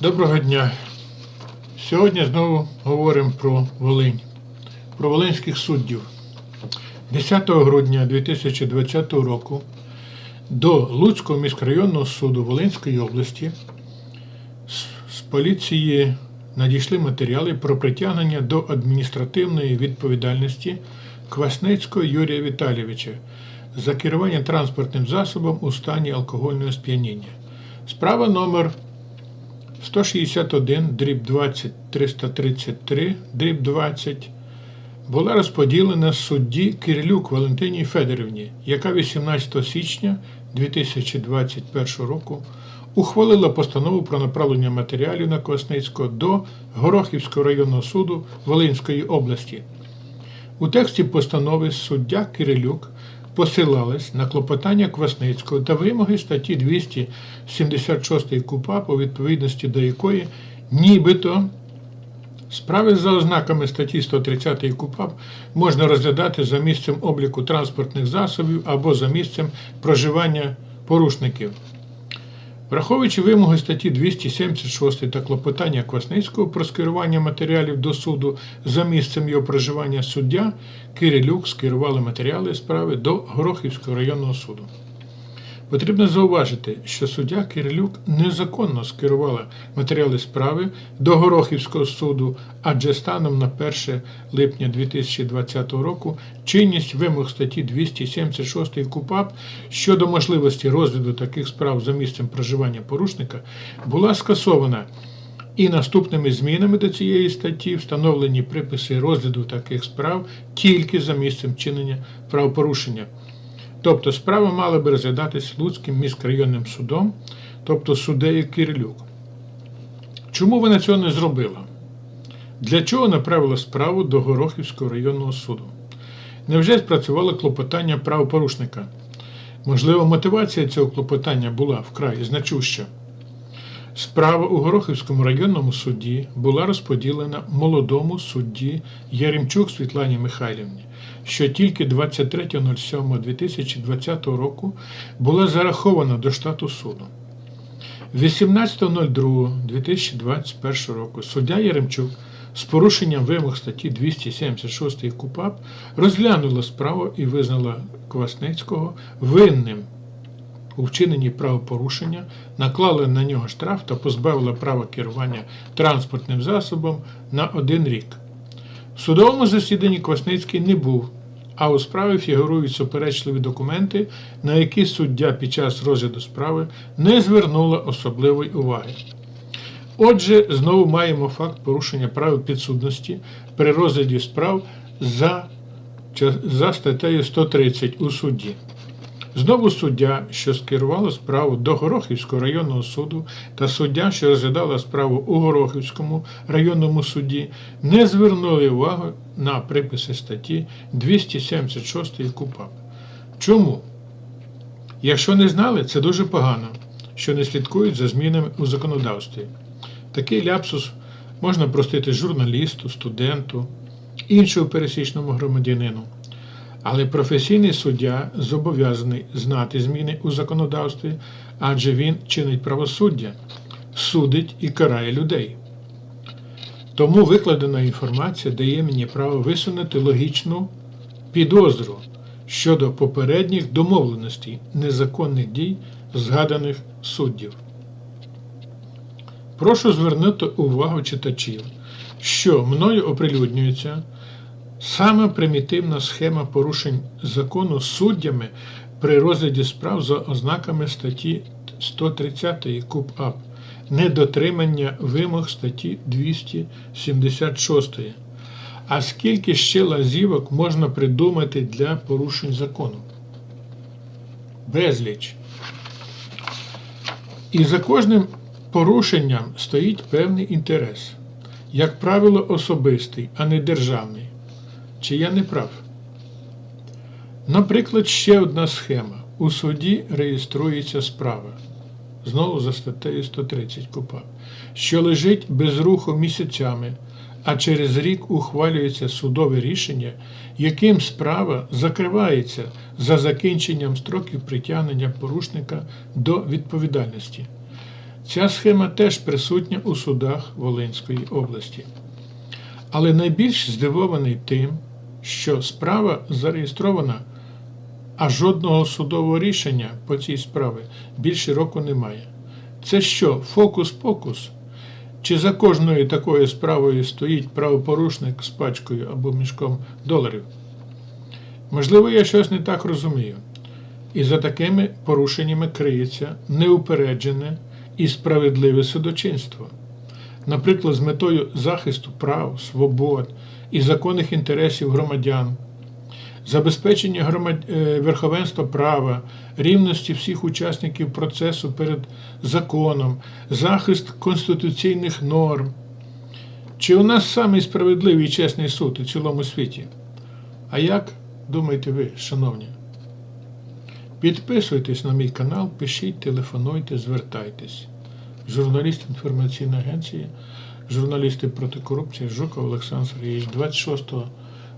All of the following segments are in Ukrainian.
Доброго дня. Сьогодні знову говоримо про Волинь, про волинських суддів. 10 грудня 2020 року до Луцького міськрайонного суду Волинської області з- поліції надійшли матеріали про притягнення до адміністративної відповідальності Квасницького Юрія Віталійовича за керування транспортним засобом у стані алкогольного сп'яніння. Справа номер 161, дріб 20, 333, дріб 20 була розподілена судді Кирилюк Валентині Федорівні, яка 18 січня 2021 року ухвалила постанову про направлення матеріалів на Квасницького до Горохівського районного суду Волинської області. У тексті постанови суддя Кирилюк посилалась на клопотання Квасницького та вимоги статті 276 КУПА, по відповідності до якої нібито справи за ознаками статті 130 КУПАП можна розглядати за місцем обліку транспортних засобів або за місцем проживання порушників. Враховуючи вимоги статті 276 та клопотання Квасницького про скерування матеріалів до суду за місцем його проживання суддя, Кирилюк скерували матеріали справи до Горохівського районного суду. Потрібно зауважити, що суддя Кирилюк незаконно скерувала матеріали справи до Горохівського суду, адже станом на 1 липня 2020 року чинність вимог статті 276 КУПАП щодо можливості розгляду таких справ за місцем проживання порушника була скасована. І наступними змінами до цієї статті встановлені приписи розгляду таких справ тільки за місцем чинення правопорушення. Тобто справа мала би розглядатись Луцьким міськрайонним судом, тобто суддею Кирилюк. Чому вона цього не зробила? Для чого направила справу до Горохівського районного суду? Невже спрацювало клопотання правопорушника? Можливо, мотивація цього клопотання була вкрай значуща. Справа у Горохівському районному суді була розподілена молодому судді Яремчук Світлані Михайлівні, що тільки 23.07.2020 року була зарахована до штату суду. 18.02.2021 року суддя Яремчук з порушенням вимог статті 276 КУПАП розглянула справу і визнала Квасницького винним у вчиненні правопорушення, наклала на нього штраф та позбавила права керування транспортним засобом на один рік. Судовому засіданні Квасницький не був, а у справі фігурують суперечливі документи, на які суддя під час розгляду справи не звернула особливої уваги. Отже, знову маємо факт порушення правил підсудності при розгляді справ за, за статтею 130 у суді. Знову суддя, що скерувала справу до Горохівського районного суду, та суддя, що розглядала справу у Горохівському районному суді, не звернули увагу на приписи статті 276 КУПАП. Чому? Якщо не знали, це дуже погано, що не слідкують за змінами у законодавстві. Такий ляпсус можна простити журналісту, студенту, іншому пересічному громадянину. Але професійний суддя зобов'язаний знати зміни у законодавстві, адже він чинить правосуддя, судить і карає людей. Тому викладена інформація дає мені право висунути логічну підозру щодо попередніх домовленостей незаконних дій згаданих суддів. Прошу звернути увагу читачів, що мною оприлюднюється саме примітивна схема порушень закону суддями при розгляді справ за ознаками статті 130 КУПАП, недотримання вимог статті 276. А скільки ще лазівок можна придумати для порушень закону? Безліч. І за кожним порушенням стоїть певний інтерес, як правило, особистий, а не державний. Чи я не прав? Наприклад, ще одна схема. У суді реєструється справа. Знову за статтею 130 КУПАП, що лежить без руху місяцями, а через рік ухвалюється судове рішення, яким справа закривається за закінченням строків притягнення порушника до відповідальності. Ця схема теж присутня у судах Волинської області. Але найбільш здивований тим, що справа зареєстрована, а жодного судового рішення по цій справі більше року немає. Це що, фокус-покус? Чи за кожною такою справою стоїть правопорушник з пачкою або мішком доларів? Можливо, я щось не так розумію. І за такими порушеннями криється неупереджене і справедливе судочинство. Наприклад, з метою захисту прав, свобод і законних інтересів громадян, забезпечення громад... е, верховенства права, рівності всіх учасників процесу перед законом, захист конституційних норм. Чи у нас самий справедливий і чесний суд у цілому світі? А як думаєте ви, шановні? Підписуйтесь на мій канал, пишіть, телефонуйте, звертайтесь. Журналіст інформаційної агенції, журналісти проти корупції Жуков Олександр Сергійович 26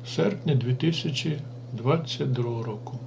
серпня 2022 року.